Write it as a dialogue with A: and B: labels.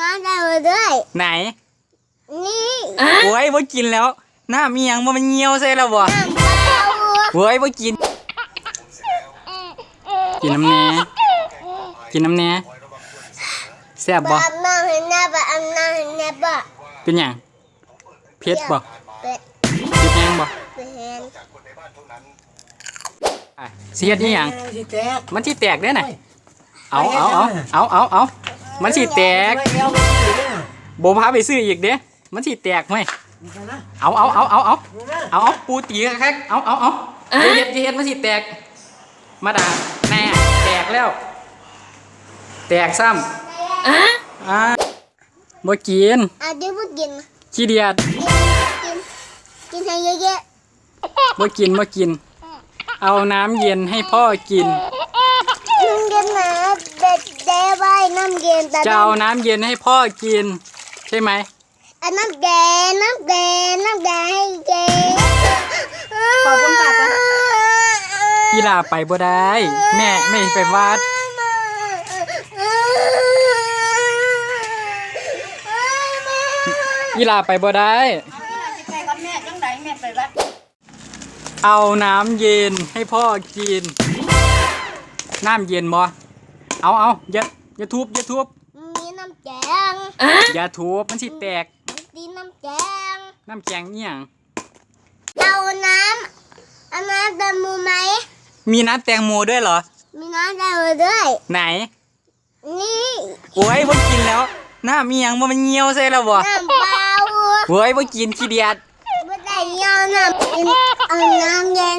A: น้ำได้มาด้วย
B: ไหน
A: นี่
B: โอ้ยบ่กินแล้ว หน้ามีหยังบ่มันเหี่ยวใส่แล้วบ่โอ้ยบ่กิน กินน้ำแหน่กินน้ำแหน่แซ่บบ่
A: อาบน้ำให้แน่ปะอาบน้ำให้แน่
B: เป็นหยังเผ็ดบ่
A: เป็ด
B: เผ็ดแห้งบ่
A: เป็ดเห็น
B: อะสิเฮ็ดอีหยังมันสิแตกเด้อน่ะเอาเอาเอาเอาเอาเอา มันสิแตก
C: ไม่เอาไม่เอาเนี่ย
B: บ่พาไปซื้ออีกเด้มันสิแตกไหม
C: นี่กันนะ
B: เอาเอาเอาเอาเอา
C: นี่นะ
B: เอาเอาปูตีคักๆเอาเอาเอาอย่าเฮ็ดอย่าเฮ็ดมันสิแตก มาด่าแน่แตกแล้ว แตกซ้ำอ่าบ่กิน
A: อะเดี๋ยวพูดกิน
B: ขี้เดียด
A: กินกินให้เยอะ
B: บ่กินบ่กิน เอาน้ำเย็นให้พ่อกิน
A: ๆน้ำเย็นนะเด็ดเด้ไว้น้ำเย็นแต่
B: จะเอาน้ำเย็นให้พ่อกิน ใช่ไหม
A: อะน้ำแดงน้ำแดงน้ำแดงให้เจ๊
D: ขอบคุณค่ะ
B: อีหลาไปบ่ได้ แม่แม่สิไปวัดอีหลาไปบ่ได้
D: ไปกับแม่จังไดแม่ไปวัด
B: เอาน้ำเย็นให้พ่อกิน น้ำเย็นบ่เอาเอาอย่าอย่าทุบอย่าทุบ
A: มีน้ำแกง
B: อย่าทุบมันสิแตก
A: มีน้ำแกง
B: น้ำแกงเนี่ยง
A: เอาน้ำเอาน้ำดำมือไหม
B: มีน้ำแตงโมด้วยเหรอ
A: มีน้ำดำมือด้วย
B: ไหน
A: นี่
B: โอ้ยบ่กินแล้วหน้ามีหยังบ่มันเหี่ยวใส่แล้วบ่
A: น้ำเปล่า
B: โอ้ยบ่กินขี้เดียด
A: ไม่ได้ยอมน้ำเอาน้ำเย็น